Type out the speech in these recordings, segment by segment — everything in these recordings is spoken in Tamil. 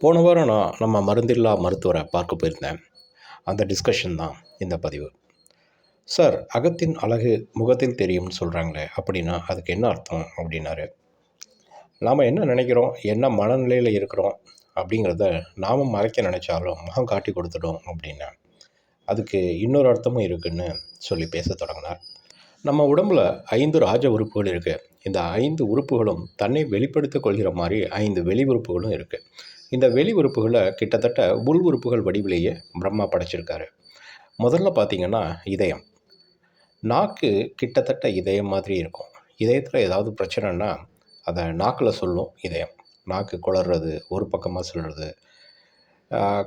போன வாரம் நான் நம்ம மருந்தில்லா மருத்துவரை பார்க்க போயிருந்தேன். அந்த டிஸ்கஷன் தான் இந்த பதிவு. சார் அகத்தின் அழகு முகத்தில் தெரியும்னு சொல்கிறாங்களே அப்படின்னா அதுக்கு என்ன அர்த்தம்? அப்படின்னாரு. நாம் என்ன நினைக்கிறோம்? என்ன மனநிலையில் இருக்கிறோம்? அப்படிங்கிறத நாம் மறைக்க நினச்சாலும் முகம் காட்டி கொடுத்துடும் அப்படின்னா அதுக்கு இன்னொரு அர்த்தமும் இருக்குன்னு சொல்லி பேச தொடங்கினார். நம்ம உடம்புல ஐந்து ராஜ உறுப்புகள் இருக்குது இந்த ஐந்து உறுப்புகளும் தன்னை வெளிப்படுத்திக் கொள்கிற மாதிரி ஐந்து வெளி உறுப்புகளும் இருக்குது இந்த வெளி உறுப்புகளை கிட்டத்தட்ட உள் உறுப்புகள் வடிவிலேயே பிரம்மா படைச்சிருக்காரு. முதல்ல பார்த்திங்கன்னா இதயம். நாக்கு கிட்டத்தட்ட இதயம் மாதிரி இருக்கும். இதயத்தில் ஏதாவது பிரச்சனைனா அதை நாக்கில் சொல்லும் இதயம். நாக்கு குளறது ஒரு பக்கமாக சொல்கிறது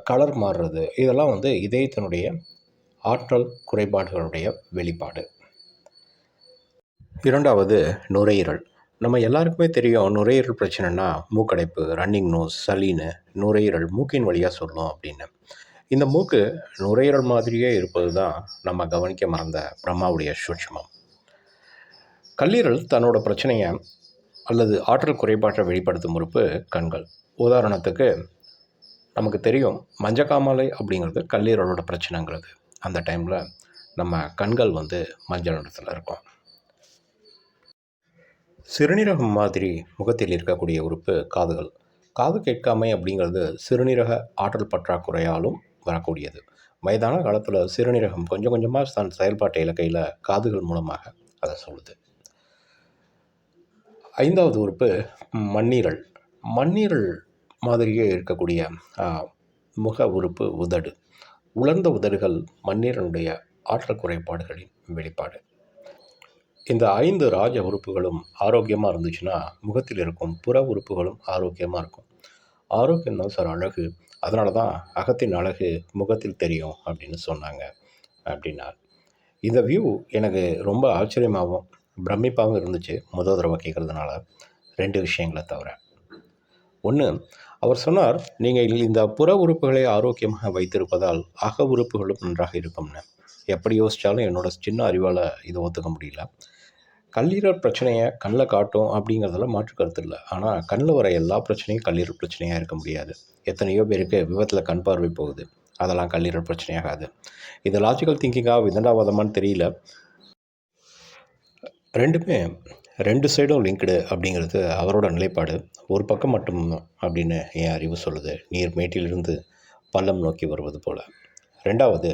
கலர் மாறுறது இதெல்லாம் வந்து இதயத்தினுடைய ஆற்றல் குறைபாடுகளுடைய வெளிப்பாடு. இரண்டாவது நுரையீரல். நம்ம எல்லாருக்குமே தெரியும் நுரையீரல் பிரச்சனைனா மூக்கடைப்பு ரன்னிங் நோஸ் சளின்னு நுரையீரல் மூக்கின் வழியாக சொல்லும் அப்படின்னு. இந்த மூக்கு நுரையீரல் மாதிரியே இருப்பது தான் நம்ம கவனிக்க மறந்த பிரம்மாவுடைய சூட்சமம். கல்லீரல் தன்னோட பிரச்சனையை அல்லது ஆற்றல் குறைபாட்டை வெளிப்படுத்தும் உறுப்பு கண்கள். உதாரணத்துக்கு நமக்கு தெரியும் மஞ்சக்காமலை அப்படிங்கிறது கல்லீரலோட பிரச்சனைங்கிறது. அந்த டைமில் நம்ம கண்கள் வந்து மஞ்சள் நிறத்தில் இருக்கும். சிறுநீரகம் மாதிரி முகத்தில் இருக்கக்கூடிய உறுப்பு காதுகள். காது கேட்காமை அப்படிங்கிறது சிறுநீரக ஆற்றல் பற்றாக்குறையாலும் வரக்கூடியது. வயதான காலத்தில் சிறுநீரகம் கொஞ்சம் கொஞ்சமாக தன் செயல்பாட்டை இலக்கையில் காதுகள் மூலமாக அதை சொல்லுது. ஐந்தாவது உறுப்பு மண்ணீரல். மண்ணீரல் மாதிரியே இருக்கக்கூடிய முக உறுப்பு உதடு. உலர்ந்த உதடுகள் மண்ணீரனுடைய ஆற்றல் குறைபாடுகளின் வெளிப்பாடு. இந்த ஐந்து ராஜ உறுப்புகளும் ஆரோக்கியமாக இருந்துச்சுன்னா முகத்தில் இருக்கும் புற உறுப்புகளும் ஆரோக்கியமாக இருக்கும். ஆரோக்கியம் தான் சார் அழகு. அதனால தான் அகத்தின் அழகு முகத்தில் தெரியும் அப்படின்னு சொன்னாங்க அப்படின்னா இந்த வியூ எனக்கு ரொம்ப ஆச்சரியமாகவும் பிரமிப்பாகவும் இருந்துச்சு முதல் தடவை கேட்குறதுனால. ரெண்டு விஷயங்களை தவிர. ஒன்று அவர் சொன்னார் நீங்கள் இந்த புற உறுப்புகளை ஆரோக்கியமாக வைத்திருப்பதால் அக உறுப்புகளும் நன்றாக இருக்கும்னு. எப்படி யோசித்தாலும் என்னோடய சின்ன அறிவால் இதை ஒத்துக்க முடியல. கல்லீரல் பிரச்சனையை கண்ணில் காட்டும் அப்படிங்கிறதெல்லாம் மாற்று கருத்து இல்லை. ஆனால் கண்ணில் வர எல்லா பிரச்சனையும் கல்லீரல் பிரச்சனையாக இருக்க முடியாது. எத்தனையோ பேருக்கு விபத்தில் கண் பார்வை போகுது. அதெல்லாம் கல்லீரல் பிரச்சனையாகாது. இது லாஜிக்கல் திங்கிங்காக விதண்டாவாதமானு தெரியல. ரெண்டுமே ரெண்டு சைடும் லிங்க்டு அப்படிங்கிறது அவரோட நிலைப்பாடு. ஒரு பக்கம் மட்டும் அப்படின்னு என் அறிவு சொல்லுது. நீர் மேட்டிலிருந்து பள்ளம் நோக்கி வருவது போல். ரெண்டாவது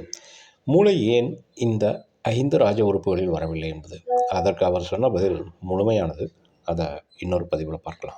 மூளை ஏன் இந்த ஐந்து ராஜ உறுப்புகளில் வரவில்லை என்பது. அதற்கு அவர் சொன்ன பதில் முழுமையானது. அதை இன்னொரு பதிவில் பார்க்கலாம்.